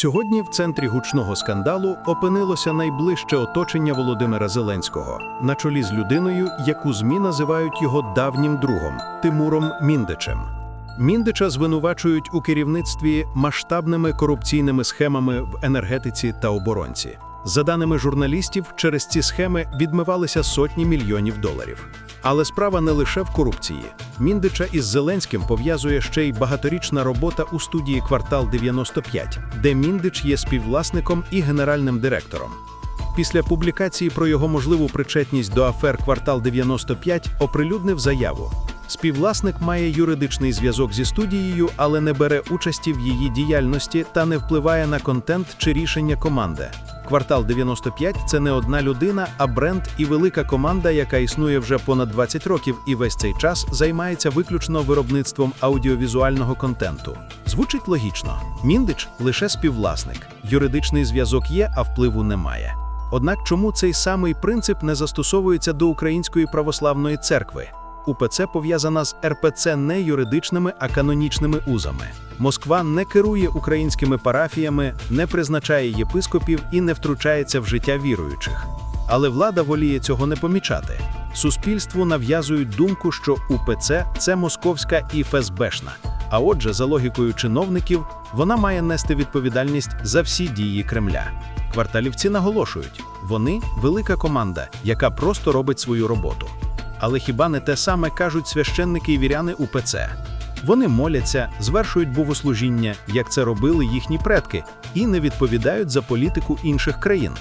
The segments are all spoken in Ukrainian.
Сьогодні в центрі гучного скандалу опинилося найближче оточення Володимира Зеленського на чолі з людиною, яку ЗМІ називають його давнім другом Тимуром Міндичем. Міндича звинувачують у керівництві масштабними корупційними схемами в енергетиці та оборонці. За даними журналістів, через ці схеми відмивалися сотні мільйонів доларів. Але справа не лише в корупції. Міндича із Зеленським пов'язує ще й багаторічна робота у студії Квартал 95, де Міндич є співвласником і генеральним директором. Після публікації про його можливу причетність до афер Квартал 95 оприлюднив заяву. Співвласник має юридичний зв'язок зі студією, але не бере участі в її діяльності та не впливає на контент чи рішення команди. Квартал 95 – це не одна людина, а бренд і велика команда, яка існує вже понад 20 років і весь цей час займається виключно виробництвом аудіовізуального контенту. Звучить логічно. Міндич лише співвласник. Юридичний зв'язок є, а впливу немає. Однак чому цей самий принцип не застосовується до Української православної церкви? УПЦ пов'язана з РПЦ не юридичними, а канонічними узами. Москва не керує українськими парафіями, не призначає єпископів і не втручається в життя віруючих. Але влада воліє цього не помічати. Суспільству нав'язують думку, що УПЦ це московська і ФСБшна. А отже, за логікою чиновників, вона має нести відповідальність за всі дії Кремля. Кварталівці наголошують, вони велика команда, яка просто робить свою роботу. Але хіба не те саме кажуть священники і віряни УПЦ? Вони моляться, звершують богослужіння, як це робили їхні предки, і не відповідають за політику інших країн.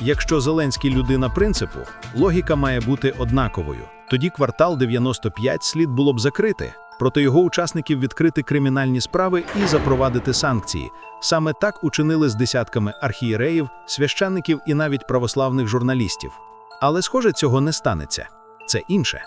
Якщо Зеленський людина принципу, логіка має бути однаковою. Тоді квартал 95 слід було б закрити, проти його учасників відкрити кримінальні справи і запровадити санкції. Саме так учинили з десятками архієреїв, священників і навіть православних журналістів. Але, схоже, цього не станеться. Це інше.